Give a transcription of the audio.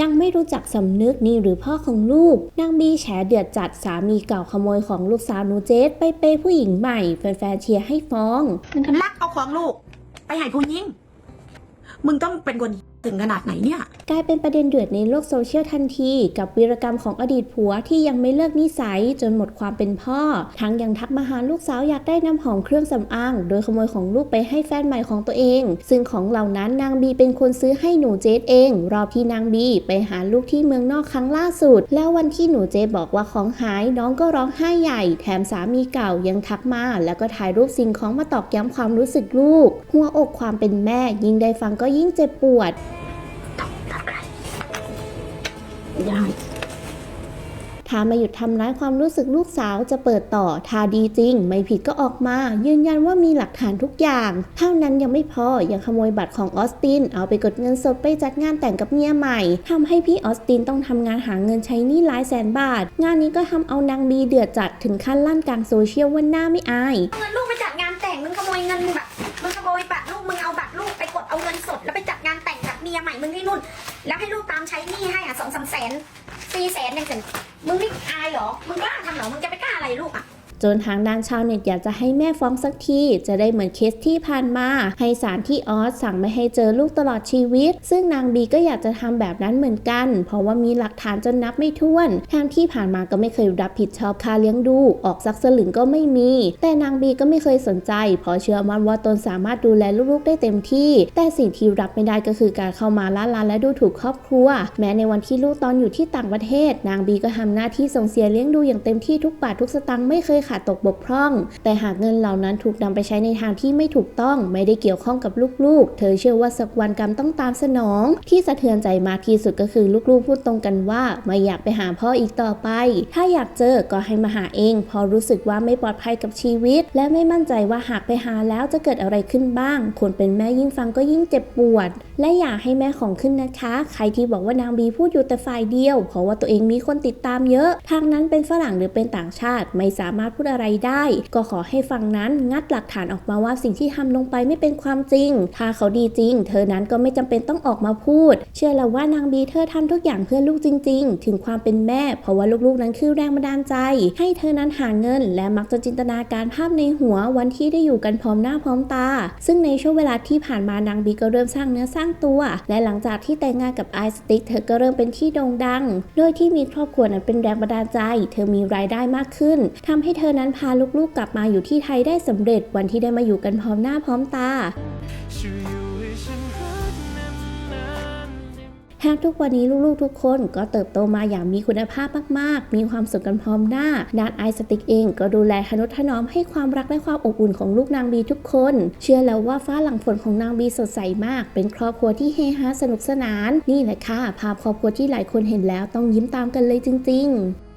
ยังไม่รู้จักสำนึกนี่หรือพ่อของลูก นางบีแฉเดือดจัดสามีเก่าขโมยของลูกสาวหนูเจสไปเปย์ผู้หญิงใหม่แฟนๆเชียร์ให้ฟ้อง ลักเอาของลูก ไปให้ผู้หญิง มึงต้องเป็นคน ถึงขนาดไหนเนี่ยกลายเป็นประเด็นเดือดในโลกโซเชียลทันที กับวีรกรรมของอดีตผัวที่ยังไม่เลิกนิสัยจนหมดความเป็นพ่อ ทั้งยังทักมาหาลูกสาวอยากได้น้ำหอมเครื่องสำอาง โดยขโมยของลูกไปให้แฟนใหม่ของตัวเอง ซึ่งของเหล่านั้นนางบีเป็นคนซื้อให้หนูเจสเอง รอบที่นางบีไปหาลูกที่เมืองนอกครั้งล่าสุด แล้ววันที่หนูเจสบอกว่าของหายน้องก็ร้องไห้ใหญ่ แถมสามีเก่ายังทักมา แล้วก็ถ่ายรูปสิ่งของมาตอกย้ำความรู้สึกลูก หัวอกความเป็นแม่ยิ่งได้ฟังก็ยิ่งเจ็บปวด ยายถ้าม่หยุดทำร้ายความรู้สึกลูกสาวจะเปิดต่อถ้าดีจริง ไม่ผิดก็ออกมา ยืนยันว่ามีหลักฐานทุกอย่าง เท่านั้นยังไม่พอ ยังขโมยบัตรของออสติน เอาไปกดเงินสดไปจัดงานแต่งกับเมียใหม่ทำให้พี่ออสตินต้องทำงานหาเงินใช้หนี้หลายแสนบาท งานนี้ก็ทำเอานางบีเดือดจัดถึงขั้นลั่นกลางโซเชียลว่าหน้าไม่อายเงินลูกไปจัดงา สามแสนสี่แสนยังเสร็จมึงไม่อายเหรอ มึงกล้าทำเหรอ มึงจะไปกล้าอะไรลูกอะ จนทางด้านชาวเน็ตอยากจะให้แม่ฟ้องสักที จะได้เหมือนเคสที่ผ่านมา ให้ศาลที่ออสสั่งไม่ให้เจอลูกตลอดชีวิต ซึ่งนางบีก็อยากจะทำแบบนั้นเหมือนกัน เพราะว่ามีหลักฐานจนนับไม่ถ้วนทางที่ผ่านมาก็ไม่เคยรับผิดชอบค่าเลี้ยงดูออกสักสลึงก็ไม่มี แต่นางบีก็ไม่เคยสนใจ เพราะเชื่อมั่นว่าตนสามารถดูแลลูกๆได้เต็มที่ แต่สิ่งที่รับไม่ได้ก็คือการเข้ามาล้าลานและดูถูกครอบครัว แม้ในวันที่ลูกตอนอยู่ที่ต่างประเทศ นางบีก็ทำหน้าที่ส่งเสียเลี้ยงดูอย่างเต็มที่ทุกบาททุกสตางค์ไม่เคยขาดตกบกพร่อง แต่หากเงินเหล่านั้นถูกนำไปใช้ในทางที่ไม่ถูกต้องไม่ได้เกี่ยวข้องกับลูกๆ เธอเชื่อว่าสักวันกรรมต้องตามสนอง ที่สะเทือนใจมากที่สุดก็คือลูกๆพูดตรงกันว่า ไม่อยากไปหาพ่ออีกต่อไป ถ้าอยากเจอก็ให้มาหาเอง พอรู้สึกว่าไม่ปลอดภัยกับชีวิต และไม่มั่นใจว่าหากไปหาแล้วจะเกิดอะไรขึ้นบ้าง คนเป็นแม่ยิ่งฟังก็ยิ่งเจ็บปวด และอย่าให้แม่ของขึ้นนะคะ ใครที่บอกว่านางบีพูดอยู่แต่ฝ่ายเดียว เพราะว่าตัวเองมีคนติดตามเยอะทางนั้นเป็นฝรั่งหรือเป็นต่างชาติไม่สามารถพูดอะไรได้ ก็ขอให้ฟังนั้นงัดหลักฐานออกมาว่าสิ่งที่ทำลงไปไม่เป็นความจริง ถ้าเขาดีจริง เธอนั้นก็ไม่จำเป็นต้องออกมาพูด เชื่อแล้วว่านางบีเธอทำทุกอย่างเพื่อลูกจริง ๆ ถึงความเป็นแม่ เพราะว่าลูกๆนั้นคือแรงบันดาลใจ ให้เธอนั้นหาเงิน และมักจะจินตนาการภาพในหัววันที่ได้อยู่กันพร้อมหน้าพร้อมตา ซึ่งในช่วงเวลาที่ผ่านมานางบีก็เริ่มสร้างเนื้อสร้างตัว และหลังจากที่แต่งงานกับไอสติกเธอก็เริ่มเป็นที่โด่งดัง โดยที่มีครอบครัวนั้นเป็นแรงบันดาลใจ เธอมีรายได้มากขึ้นทำให้เธอนั้นพาลูกๆกลับมาอยู่ที่ไทยได้สำเร็จวันที่ได้มาอยู่กันพร้อมหน้าพร้อมตาช่วยอยู่ให้ฉันรักนากทุกวันนี้ลูกๆทุกคนก็เติบโตมาอย่างมีคุณภาพมากๆ มีความสุขกันพร้อมหน้า ด้านไอสติกเองก็ดูแลทนุถนอมให้ความรักและความอบอุ่นของลูกนางบีทุกคน เชื่อแล้วว่าฟ้าหลังฝนของนางบีสดใสมาก เป็นครอบครัวที่เฮฮาสนุกสนาน นี่แหละค่ะภาพครอบครัวที่หลายคนเห็นแล้วต้องยิ้มตามกันเลยจริง ๆ